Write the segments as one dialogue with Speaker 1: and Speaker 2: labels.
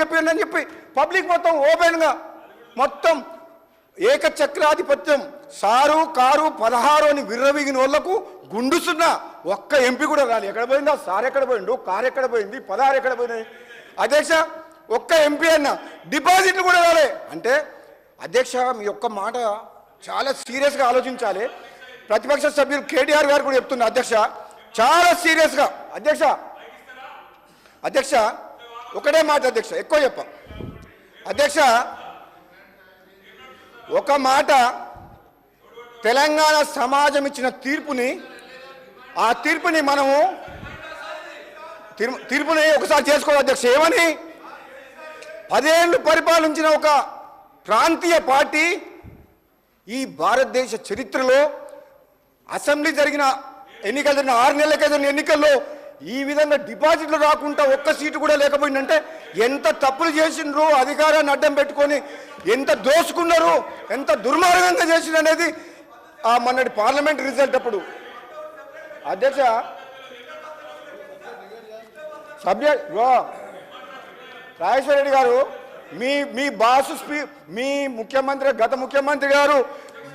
Speaker 1: చెప్పిందని చెప్పి పబ్లిక్ మొత్తం ఓపెన్గా మొత్తం ఏకచక్రాధిపత్యం సారు కారు పదహారు అని విర్రవీగిన వాళ్ళకు గుండుసున్న ఒక్క ఎంపీ కూడా రాలి. ఎక్కడ పోయిందా? సార్ ఎక్కడ పోయిండు? కారు ఎక్కడ పోయింది? పదహారు ఎక్కడ పోయినాయి? అధ్యక్ష ఒక్క ఎంపీ అన్న డిపాజిట్లు కూడా రాలే. అంటే అధ్యక్ష మీ యొక్క మాట చాలా సీరియస్గా ఆలోచించాలి. ప్రతిపక్ష సభ్యులు కేటీఆర్ గారు కూడా చెప్తున్నారు అధ్యక్ష చాలా సీరియస్గా. అధ్యక్ష అధ్యక్ష ఒకటే మాట అధ్యక్ష ఎక్కువ చెప్ప. అధ్యక్ష ఒక మాట తెలంగాణ సమాజం ఇచ్చిన తీర్పుని ఆ తీర్పుని మనము తీర్పు- తీర్పుని ఒకసారి చేసుకోవాలి అధ్యక్ష ఏమని? పదేళ్ళు పరిపాలించిన ఒక ప్రాంతీయ పార్టీ ఈ భారతదేశ చరిత్రలో అసెంబ్లీ జరిగిన ఎన్నికలు జరిగిన ఆరు నెలల జరిగిన ఎన్నికల్లో ఈ విధంగా డిపాజిట్లు రాకుండా ఒక్క సీటు కూడా లేకపోయిందంటే ఎంత తప్పులు చేసిండ్రు అధికారాన్ని అడ్డం పెట్టుకొని ఎంత దోసుకున్నారు ఎంత దుర్మార్గంగా చేసిండ్రు అనేది ఆ మొన్నటి పార్లమెంట్ రిజల్ట్ అప్పుడు. అధ్యక్ష సభ్య రో రాజేశ్వర రెడ్డి గారు మీ మీ బాసు స్పీ మీ ముఖ్యమంత్రి గత ముఖ్యమంత్రి గారు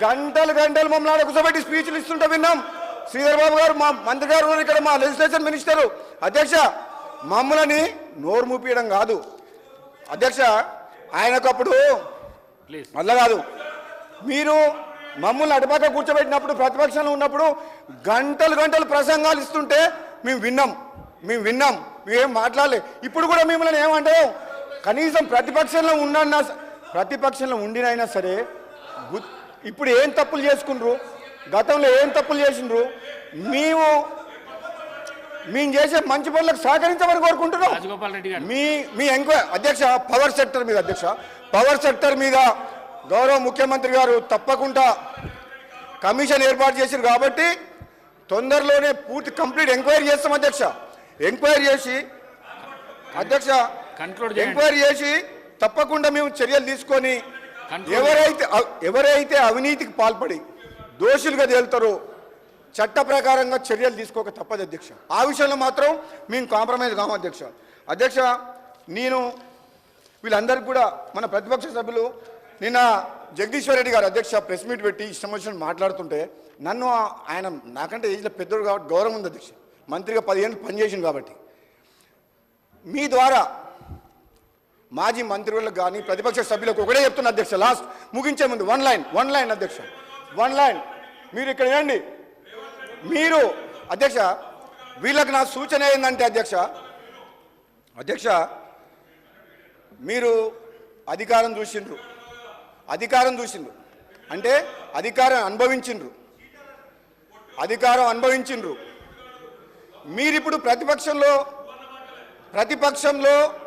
Speaker 1: గంటలు గంటలు మమ్మల్ని కూర్చోబెట్టి స్పీచ్లు ఇస్తుంటే విన్నాం. శ్రీధర్ బాబు గారు మా మంత్రి గారు ఇక్కడ మా లెజిస్లేషన్ మినిస్టర్ అధ్యక్ష మమ్మల్ని నోరు మూపియడం కాదు. అధ్యక్ష ఆయనకప్పుడు అట్లా కాదు. మీరు మమ్మల్ని అటుపక్క కూర్చోబెట్టినప్పుడు ప్రతిపక్షంలో ఉన్నప్పుడు గంటలు గంటలు ప్రసంగాలు ఇస్తుంటే మేము విన్నాం. మేము విన్నాం. మేమేం మాట్లాడలే. ఇప్పుడు కూడా మిమ్మల్ని ఏమంటే కనీసం ప్రతిపక్షంలో ఉన్న ప్రతిపక్షంలో ఉండినైనా సరే ఇప్పుడు ఏం తప్పులు చేసుకుండ్రు? గతంలో ఏం తప్పులు చేసిండ్రు? మేము మేము చేసే మంచి పనులకు సహకరించమని కోరుకుంటున్నాం.
Speaker 2: రాజగోపాల్ రెడ్డి గారు.
Speaker 1: మీ మీ ఎంక్వైరీ అధ్యక్ష పవర్ సెక్టర్ మీద అధ్యక్ష పవర్ సెక్టర్ మీద గౌరవ ముఖ్యమంత్రి గారు తప్పకుండా కమిషన్ ఏర్పాటు చేశారు కాబట్టి తొందరలోనే పూర్తి కంప్లీట్ ఎంక్వైరీ చేస్తాం అధ్యక్ష. ఎంక్వైరీ చేసి అధ్యక్ష ఎంక్వైరీ చేసి తప్పకుండా మేము చర్యలు తీసుకొని ఎవరైతే ఎవరైతే అవినీతికి పాల్పడి దోషులుగా తేలుతారు చట్ట ప్రకారంగా చర్యలు తీసుకోక తప్పదు అధ్యక్ష. ఆ విషయంలో మాత్రం మేము కాంప్రమైజ్ కాము అధ్యక్ష. అధ్యక్ష నేను వీళ్ళందరికీ కూడా మన ప్రతిపక్ష సభ్యులు నిన్న జగదీశ్వర్ రెడ్డి గారు అధ్యక్ష ప్రెస్ మీట్ పెట్టి ఇష్టం వచ్చినట్టు మాట్లాడుతుంటే నన్ను ఆయన నాకంటే ఏజ్లో పెద్దోడు కాబట్టి గౌరవం ఉంది అధ్యక్ష. మంత్రిగా పదిహేను పనిచేసింది కాబట్టి. మీ ద్వారా మాజీ మంత్రులకు కానీ ప్రతిపక్ష సభ్యులకు ఒకటే చెప్తున్న అధ్యక్ష లాస్ట్ ముగించే ముందు వన్ లైన్ వన్ లైన్ అధ్యక్ష. One line. మీరు ఇక్కడ వినండి మీరు అధ్యక్ష వీళ్ళకి నా సూచన ఏంటంటే అధ్యక్ష అధ్యక్ష మీరు అధికారం చూసిండ్రు. అధికారం చూసిండ్రు. అంటే అధికారం అనుభవించిండ్రు. అధికారం అనుభవించిండ్రు. మీరిప్పుడు ప్రతిపక్షంలో ప్రతిపక్షంలో